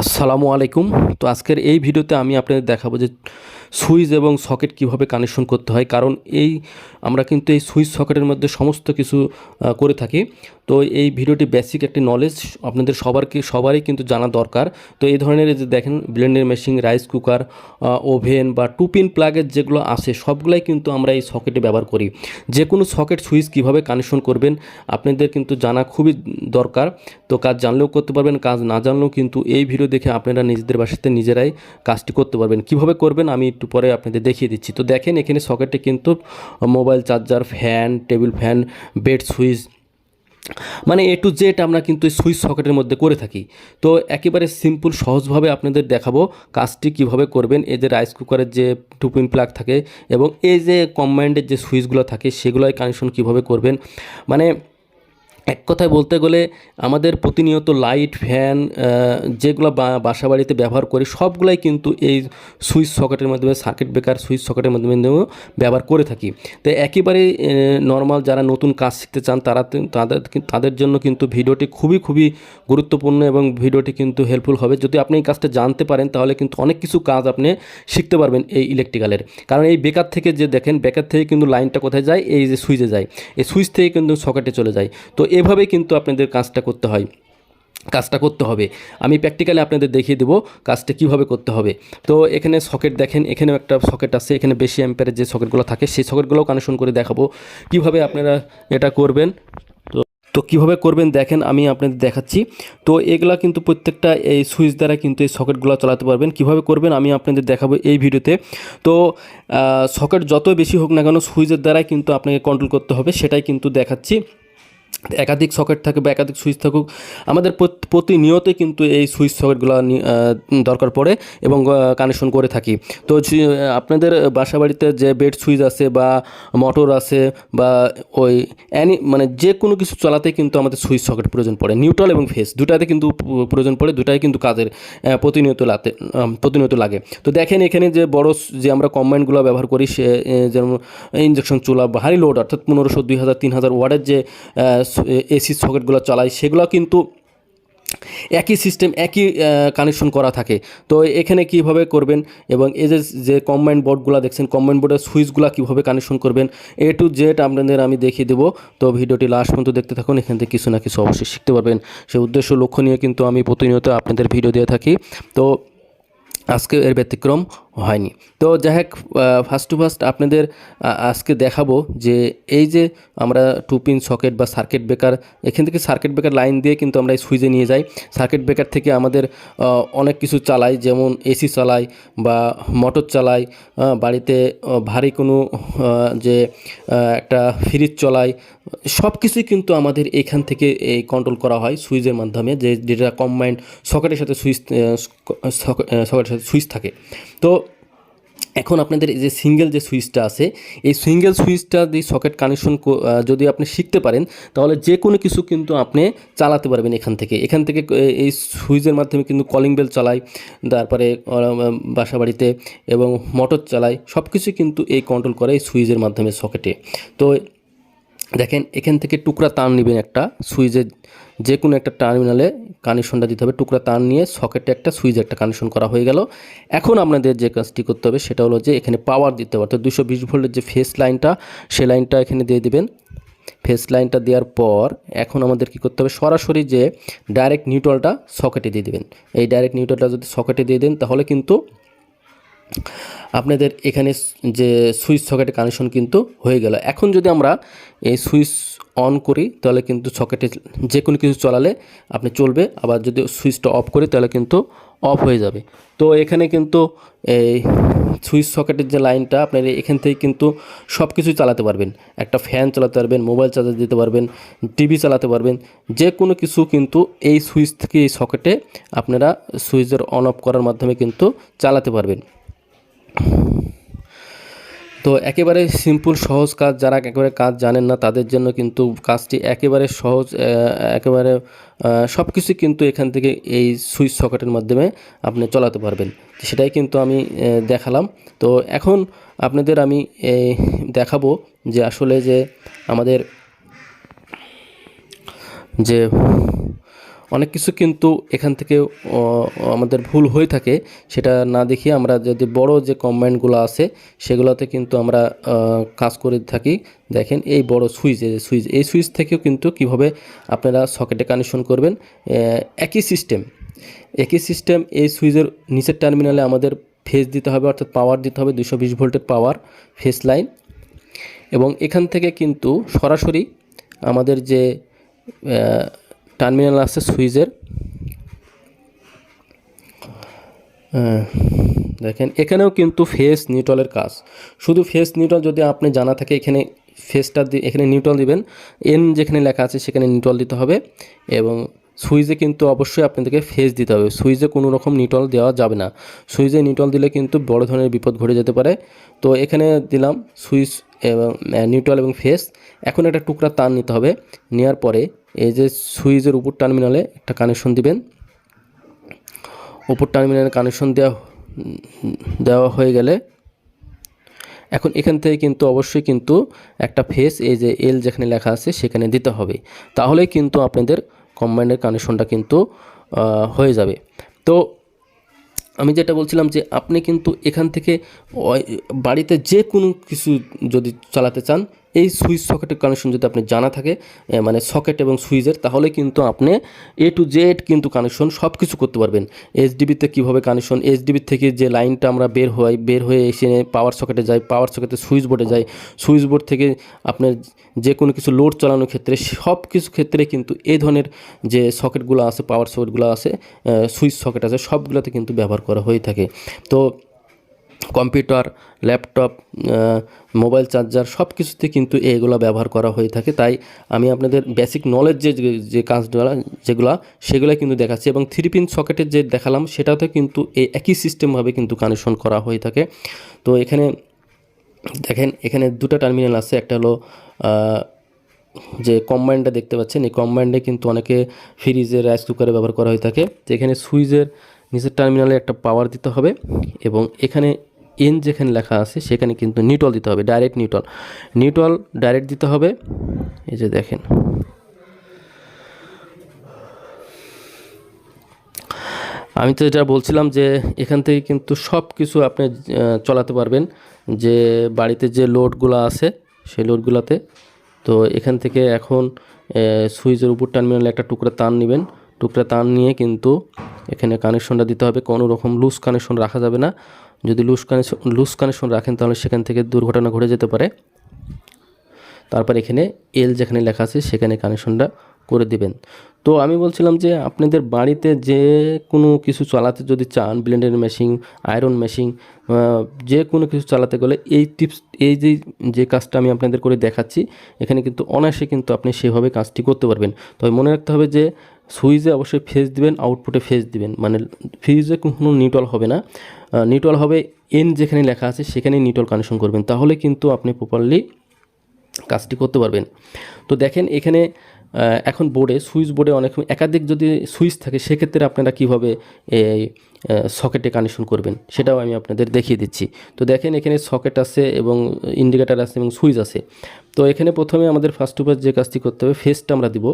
আসসালামু আলাইকুম। তো আজকের এই ভিডিওতে আমি আপনাদের দেখাবো যে সুইচ এবং সকেট কীভাবে কানেকশন করতে হয়, কারণ এই আমরা কিন্তু এই সুইচ সকেটের মধ্যে সমস্ত কিছু করে থাকি। তো এই ভিডিওটি বেসিক একটি নলেজ আপনাদের সবারকে, সবারই কিন্তু জানা দরকার। তো এই ধরনের যে দেখেন blender machine rice cooker oven বা টু পিন প্লাগের যেগুলো আছে, সবগুলাই কিন্তু আমরা এই সকেটে ব্যবহার করি। যে কোনো সকেট সুইচ কীভাবে কানেকশন করবেন, আপনাদের কিন্তু জানা খুবই দরকার। তো কাজ জানলেও করতে পারবেন, কাজ না জানলেও কিন্তু এই ভিডিও দেখে আপনারা নিজেদের বাসাতে নিজেরাই কাজটি করতে পারবেন। কীভাবে করবেন, আমি একটু পরে আপনাদের দেখিয়ে দিচ্ছি। তো দেখেন, এখানে সকেটে কিন্তু mobile charger fan, table fan, bed switch মানে এ টু জেড আমরা কিন্তু এই সুইচ সকেটের মধ্যে করে থাকি। তো একেবারে সিম্পল, সহজভাবে আপনাদের দেখাবো কাজটি কীভাবে করবেন। এই যে রাইস কুকারের যে টু পিন প্লাগ থাকে এবং এই যে কম্বাইন্ডের যে সুইচগুলো থাকে সেগুলোই কানেকশন কীভাবে করবেন। মানে এক কথায় বলতে গেলে আমাদের প্রতিনিয়ত লাইট ফ্যান যেগুলো বাসা বাড়িতে ব্যবহার করি, সবগুলাই কিন্তু এই সুইচ সকেটের মাধ্যমে সার্কিট ব্রেকার সুইচ সকেটের মাধ্যমে ব্যবহার করে থাকি। তো একেবারে নর্মাল যারা নতুন কাজ শিখতে চান, তারা তাদের তাদের জন্য কিন্তু ভিডিওটি খুবই খুবই গুরুত্বপূর্ণ এবং ভিডিওটি কিন্তু হেল্পফুল হবে। যদি আপনি এই কাজটা জানতে পারেন, তাহলে কিন্তু অনেক কিছু কাজ আপনি শিখতে পারবেন এই ইলেকট্রিক্যালের কারণ এই বেকার থেকে যে দেখেন, বেকার থেকে কিন্তু লাইনটা কোথায় যায়? এই যে সুইচে যায়। এই সুইচ থেকে কিন্তু সকেটে চলে যায়। তো এভাবেই কিন্তু আপনাদের কাজটা করতে হয়। কাজটা করতে হবে। আমি প্র্যাকটিক্যালি আপনাদের দেখিয়ে দেবো কাজটা কীভাবে করতে হবে। তো এখানে সকেট দেখেন, এখানেও একটা সকেট আছে, এখানে বেশি অ্যাম্পারের যে সকেটগুলো থাকে, সেই সকেটগুলোও কানেকশন করে দেখাবো। কীভাবে আপনারা এটা করবেন? তো তো কীভাবে করবেন দেখেন, আমি আপনাদের দেখাচ্ছি। তো এগুলা কিন্তু প্রত্যেকটা এই সুইচ দ্বারা কিন্তু এই সকেটগুলো চালাতে পারবেন। কীভাবে করবেন আমি আপনাদের দেখাবো এই ভিডিওতে। তো সকেট যত বেশি হোক না কেন, সুইচের দ্বারাই কিন্তু আপনাকে কন্ট্রোল করতে হবে, সেটাই কিন্তু দেখাচ্ছি। একাধিক সকেট থাকে বা একাধিক সুইচ থাকুক আমাদের প্রত- প্রতিনিয়তই কিন্তু এই সুইচ সকেটগুলো দরকার পড়ে এবং কানেকশন করে থাকি। তো আপনাদের বাসা বাড়িতে যে বেড সুইচ আছে বা মোটর আছে বা ওই অ্যানি মানে যে কোনো কিছু চালাতে কিন্তু আমাদের সুইচ সকেট প্রয়োজন পড়ে নিউট্রাল এবং ফেস দুটাতে কিন্তু প্রয়োজন পড়ে দুটাই কিন্তু কাজের প্রতিনিয়ত আম, প্রতিনিয়ত লাগে। তো দেখেন এখানে যে বড় যে আমরা কম্বাইনগুলো ব্যবহার করি সে যেমন ইঞ্জেকশন চুলা ভারী লোড অর্থাৎ পনেরোশো দুই হাজার তিন হাজার ওয়ার্ডের যে এসি সকেটগুলো চালাই, সেগুলো কিন্তু একই সিস্টেম, একই কানেকশন করা থাকে। তো এখানে কীভাবে করবেন এবং এই যে যে কম্বাইন বোর্ডগুলো দেখছেন কম্বাইন বোর্ডের সুইচগুলো কীভাবে কানেকশন করবেন, এ টু জেড আপনাদের আমি দেখিয়ে দেবো। তো ভিডিওটি লাস্ট পর্যন্ত দেখতে থাকুন, এখান থেকে কিছু না কিছু অবশ্যই শিখতে পারবেন। সে উদ্দেশ্য, লক্ষ্য নিয়ে কিন্তু আমি প্রতিনিয়ত আপনাদের ভিডিও দিয়ে থাকি। তো আজকে এর ব্যতিক্রম হয়নি। তো যাই হোক ফার্স্ট টু ফার্স্ট আপনাদের আজকে দেখাবো যে এই যে আমরা টু পিন সকেট বা সার্কিট ব্রেকার এখান থেকে সার্কিট ব্রেকার লাইন দিয়ে কিন্তু আমরা এই সুইচে নিয়ে যাই। সার্কিট ব্রেকার থেকে আমাদের অনেক কিছু চালাই, যেমন এসি চালাই বা মোটর চালাই বাড়িতে ভারী কোনো যে একটা ফ্রিজ চলাই, সব কিছুই কিন্তু আমাদের এখান থেকে এই কন্ট্রোল করা হয় সুইচের মাধ্যমে, যে, যেটা কম্বাইন্ড সকেটের সাথে সুইচ সকেটের সাথে সুইচ থাকে। তো এখন আপনাদের এই যে সিঙ্গেল যে সুইচটা আছে, এই সিঙ্গেল সুইচটা দিয়ে সকেট কানেকশন যদি আপনি শিখতে পারেন, তাহলে যে কোনো কিছু কিন্তু আপনি চালাতে পারবেন এখান থেকে। এখান থেকে এই সুইচের মাধ্যমে কিন্তু কলিং বেল চালাই তারপরে বাসা বাড়িতে এবং মোটর চালাই সব কিছু কিন্তু এই কন্ট্রোল করে এই সুইচের মাধ্যমে সকেটে। তো দেখেন, এখান থেকে টুকরা তার নেবেন একটা সুইচের যে কোনো একটা টার্মিনালে কানেকশনটা দিতে হবে। টুকরা তার নিয়ে সকেটে একটা সুইচ একটা কানেকশন করা হয়ে গেল। এখন আপনাদের যে কাজটি করতে হবে সেটা হলো যে এখানে পাওয়ার দিতে হবে। অর্থাৎ দুশো বিশ ভোল্টের যে ফেস লাইনটা, সে লাইনটা এখানে দিয়ে দিবেন। ফেস লাইনটা দেওয়ার পর এখন আমাদের কি করতে হবে? সরাসরি যে ডাইরেক্ট নিউট্রালটা সকেটে দিয়ে দেবেন। এই ডাইরেক্ট নিউট্রালটা যদি সকেটে দিয়ে দেন তাহলে কিন্তু আপনাদের এখানে যে সুইচ সকেটে কানেকশন কিন্তু হয়ে গেল। এখন যদি আমরা এই সুইচ অন করি, তাহলে কিন্তু সকেটে যে কোনো কিছু চালালে আপনি চলবে, আবার যদি সুইচটা অফ করি, তাহলে কিন্তু অফ হয়ে যাবে। তো এখানে কিন্তু এই সুইচ সকেটের যে লাইনটা, আপনার এখান থেকে কিন্তু সব কিছুই চালাতে পারবেন। একটা ফ্যান চালাতে পারবেন, মোবাইল চার্জার দিতে পারবেন, টিভি চালাতে পারবেন, যে কোনো কিছু কিন্তু এই সুইচ থেকে এই সকেটে আপনারা সুইচের অন অফ করার মাধ্যমে কিন্তু চালাতে পারবেন। তো একেবারে সিম্পল সহজ কাজ যারা একেবারে কাজ জানেন না, তাদের জন্য কিন্তু কাজটি একেবারে সহজ একেবারে সব কিছু কিন্তু এখান থেকে এই সুইচ সকেটের মাধ্যমে আপনি চালাতে পারবেন। সেটাই কিন্তু আমি দেখালাম। তো এখন আপনাদের আমি দেখাবো যে আসলে যে আমাদের যে অনেক কিছু কিন্তু এখান থেকে আমাদের ভুল হয়ে থাকে। সেটা না দেখিয়ে আমরা যদি বড় যে কম্বাইন্ডগুলো আছে, সেগুলোতে কিন্তু আমরা কাজ করে থাকি। দেখেন এই বড় সুইচ সুইচ, এই সুইচ থেকেও কিন্তু কীভাবে আপনারা সকেটে কানেকশন করবেন একই সিস্টেম একই সিস্টেম এই সুইচের নিচের টার্মিনালে আমাদের ফেস দিতে হবে, অর্থাৎ পাওয়ার দিতে হবে দুশো বিশ ভোল্টের পাওয়ার ফেস লাইন এবং এখান থেকে কিন্তু সরাসরি আমাদের যে টার্মিনাল আছে সুইচের। আহ, দেখেন এখানেও কিন্তু ফেস নিউট্রালের কাজ। শুধু ফেস নিউট্রাল যদি আপনি জানা থাকে এখানে ফেসটা এখানে নিউট্রাল দিবেন। এন যেখানে লেখা আছে সেখানে নিউট্রাল দিতে হবে এবং সুইচে কিন্তু অবশ্যই আপনাদেরকে ফেস দিতে হবে। সুইচে কোনো রকম নিউট্রাল দেওয়া যাবে না। সুইচে নিউট্রাল দিলে কিন্তু বড় ধরনের বিপদ ঘটে যেতে পারে। তো এখানে দিলাম সুইচ এবং নিউট্রাল এবং ফেস এখন একটা টুকরা তার নিতে হবে। নেওয়ার পরে এই যে সুইচের উপর টার্মিনালে একটা কানেকশন দিবেন। উপর টার্মিনালে কানেকশন দেওয়া দেওয়া হয়ে গেলে এখন এখান থেকে কিন্তু অবশ্যই কিন্তু একটা ফেস এই যে এল যেখানে লেখা আছে সেখানে দিতে হবে। তাহলেই কিন্তু আপনাদের কম্বাইনের কানেকশনটা কিন্তু হয়ে যাবে। তো আমি যেটা বলছিলাম যে আপনি কিন্তু এখান থেকে বাড়িতে যে কোনো কিছু যদি চালাতে চান এই সুইচ সকেটের কানেকশন যদি আপনি জানা থাকে মানে সকেট এবং সুইচের, তাহলে কিন্তু আপনি এ টু জেড কিন্তু কানেকশন সব কিছু করতে পারবেন। এইচডিবিতে কীভাবে কানেকশন এইচডিবি থেকে যে লাইনটা আমরা বের হই বের হয়ে এসে পাওয়ার সকেটে যাই পাওয়ার সকেটে সুইচ বোর্ডে যাই সুইচ বোর্ড থেকে আপনার যে কোনো কিছু লোড চালানোর ক্ষেত্রে সব কিছু ক্ষেত্রে কিন্তু এই ধরনের যে সকেটগুলো আছে পাওয়ার সকেটগুলো আছে সুইচ সকেট আছে, সবগুলোতে কিন্তু ব্যবহার করা হয়ে থাকে। তো কম্পিউটার, ল্যাপটপ মোবাইল চার্জার সব কিছুতে কিন্তু এগুলো ব্যবহার করা হয়ে থাকে। তাই আমি আপনাদের বেসিক নলেজ যে যে কাজগুলো, যেগুলো সেগুলো কিন্তু দেখাচ্ছি এবং থ্রি পিন সকেটের যে দেখালাম, সেটাতে কিন্তু এই একই সিস্টেমভাবে কিন্তু কানেকশন করা হয়ে থাকে। তো এখানে দেখেন, এখানে দুটো টার্মিনাল আছে। একটা হলো যে কম্বাইনটা দেখতে পাচ্ছেন, এই কম্বাইন্ডে কিন্তু অনেকে ফ্রিজে রাইস কুকারে ব্যবহার করা হয়ে থাকে। তো এখানে সুইচের নিচের টার্মিনালে একটা পাওয়ার দিতে হবে এবং এখানে এন যেখানে লেখা আছে, সেখানে কিন্তু নিউটল দিতে হবে ডাইরেক্ট নিউটল নিউটল ডাইরেক্ট দিতে হবে, এই যে দেখেন। আমি তো যেটা বলছিলাম যে, এখান থেকে কিন্তু সব কিছু আপনি চালাতে পারবেন। যে বাড়িতে যে লোডগুলো আছে, সেই লোডগুলোতে। তো এখান থেকে এখন সুইচের উপর টার্মিনালে একটা টুকরা তার নেবেন। টুকরা তার নিয়ে কিন্তু এখানে কানেকশনটা দিতে হবে। কোনো রকম লুজ কানেকশন রাখা যাবে না। যদি লুজ কানেকশন লুজ কানেকশন রাখেন তাহলে সেখান থেকে দুর্ঘটনা ঘটে যেতে পারে। তারপর এখানে এল যেখানে লেখা আছে, সেখানে কানেকশনটা করে দিবেন। তো আমি বলছিলাম যে আপনাদের বাড়িতে যে কোনো কিছু চালাতে যদি চান ব্লেন্ডার মেশিন আয়রন মেশিন যে কোনো কিছু চালাতে গেলে এই টিপস এই যে যে কাজটা আমি আপনাদের করে দেখাচ্ছি, এখানে কিন্তু অনায়াসে কিন্তু আপনি সেভাবে কাজটি করতে পারবেন। তবে মনে রাখতে হবে যে সুইচে অবশ্যই ফেস দিবেন আউটপুটে ফেস দিবেন। মানে ফ্রিজে কোনো নিউট্রাল হবে না। নিউট্রাল হবে এন যেখানে লেখা আছে সেখানে নিউট্রাল কানেকশন করবেন। তাহলে কিন্তু আপনি প্রপারলি কাজটি করতে পারবেন। তো দেখেন এখানে এখন বোর্ডে সুইচ বোর্ডে অনেক একাধিক যদি সুইচ থাকে, সেক্ষেত্রে আপনারা কীভাবে এই সকেটে কানেকশন করবেন, সেটাও আমি আপনাদের দেখিয়ে দিচ্ছি। তো দেখেন এখানে সকেট আছে এবং ইন্ডিকেটার আছে এবং সুইচ আছে। তো এখানে প্রথমে আমাদের ফার্স্ট অফ যে কাজটি করতে হবে ফেসটা আমরা দিব।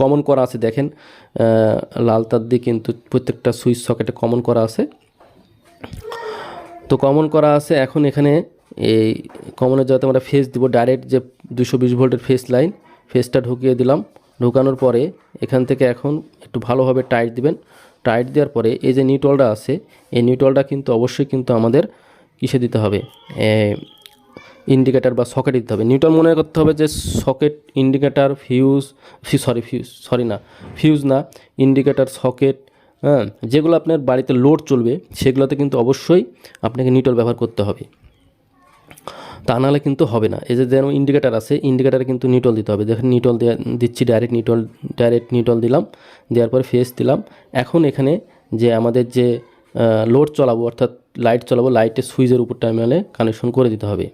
কমন করা আছে, দেখেন লাল তার দিয়ে কিন্তু প্রত্যেকটা সুইচ সকেটে কমন করা আছে। তো কমন করা আছে, এখন এখানে এই কমনের যাতে আমরা ফেস দিব ডাইরেক্ট যে দুশো বিশ ভোল্টের ফেস লাইন ফেসটা ঢুকিয়ে দিলাম। ঢুকানোর পরে এখান থেকে এখন একটু ভালোভাবে টাইট দিবেন। টাইট দেওয়ার পরে এই যে নিউটলটা আছে, এই নিউটলটা কিন্তু অবশ্যই কিন্তু আমাদের কিসে দিতে হবে? ইন্ডিকেটার বা সকেট দিতে হবে। নিউটন মনে করতে হবে যে socket indicator fuse sorry fuse sorry না ফিউজ না ইন্ডিকেটার সকেট হ্যাঁ যেগুলো আপনার বাড়িতে লোড চলবে, সেগুলোতে কিন্তু অবশ্যই আপনাকে নিউটল ব্যবহার করতে হবে। তা নাহলে কিন্তু হবে না। এই যে যেন ইন্ডিকেটার আছে ইন্ডিকেটারে কিন্তু নিউটল দিতে হবে। দেখেন নিউটল দেয়া, দিচ্ছি ডাইরেক্ট নিউটল ডাইরেক্ট নিউটল দিলাম, দেওয়ার পরে ফেস দিলাম। এখন এখানে যে আমাদের যে লোড চলাবো, অর্থাৎ লাইট চলাবো লাইটের সুইচের উপর টার্মিনালে কানেকশন করে দিতে হবে।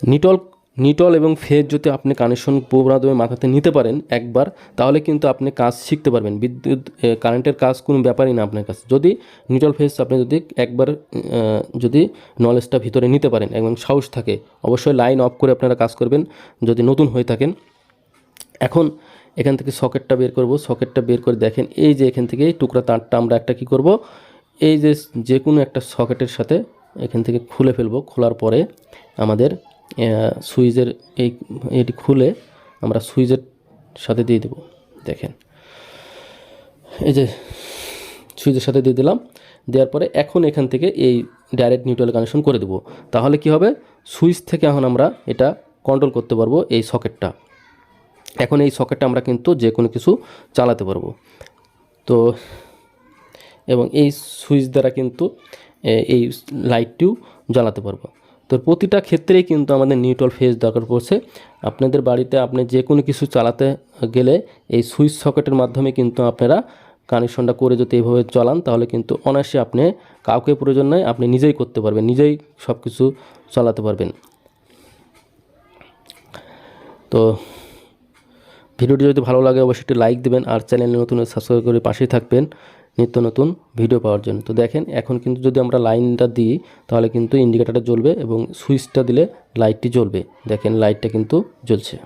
নিটল নিটল এবং ফেজ যদি আপনি কানেকশন পুরাদমে মাথাতে নিতে পারেন একবার, তাহলে কিন্তু আপনি কাজ শিখতে পারবেন। বিদ্যুৎ কারেন্টের কাজ কোনো ব্যাপারই না আপনার কাছে। যদি নিটল ফেজ আপনি যদি একবার যদি নলেজটা ভিতরে নিতে পারেন, এবং সাহস থাকে, অবশ্যই লাইন অফ করে আপনারা কাজ করবেন, যদি নতুন হয়ে থাকেন। এখন এখান থেকে সকেটটা বের করব। সকেটটা বের করে দেখেন, এই যে এখান থেকে টুকরা তারটা আমরা একটা কি করব? এই যে যে কোনো একটা সকেটের সাথে এখান থেকে খুলে ফেলব। খোলার পরে আমাদের সুইচের এই, এটি খুলে আমরা সুইচের সাথে দিয়ে দেব, দেখেন। এই যে সুইচের সাথে দিয়ে দিলাম, দেওয়ার পরে এখন এখান থেকে এই ডাইরেক্ট নিউট্রাল কানেকশন করে দেবো। তাহলে কি হবে? সুইচ থেকে এখন আমরা এটা কন্ট্রোল করতে পারব এই সকেটটা। এখন এই সকেটটা আমরা কিন্তু যে কোনো কিছু চালাতে পারব। তো, এবং এই সুইচ দ্বারা কিন্তু এই লাইটটিও জ্বালাতে পারব। তো প্রতিটা ক্ষেত্রেই কিন্তু আমাদের নিউট্রাল ফেজ দরকার পড়ছে। আপনাদের বাড়িতে আপনি যে কোনো কিছু চালাতে গেলে এই সুইচ সকেটের মাধ্যমে কিন্তু আপনারা কানেকশনটা করে যদি এইভাবে চালান, তাহলে কিন্তু অনায়াসে আপনি কাউকে প্রয়োজন নয় আপনি নিজেই করতে পারবেন, নিজেই সব কিছু চালাতে পারবেন। তো ভিডিওটি যদি ভালো লাগে, অবশ্যই একটি লাইক দেবেন, আর চ্যানেলে নতুন সাবস্ক্রাইব করে পাশেই থাকবেন। নিত্য নতুন ভিডিও পাওয়ার জন্য। তো দেখেন, এখন কিন্তু যদি আমরা লাইনটা দিই, তাহলে কিন্তু ইন্ডিকেটারটা জ্বলবে এবং সুইচটা দিলে লাইটটি জ্বলবে। দেখেন লাইটটা কিন্তু জ্বলছে।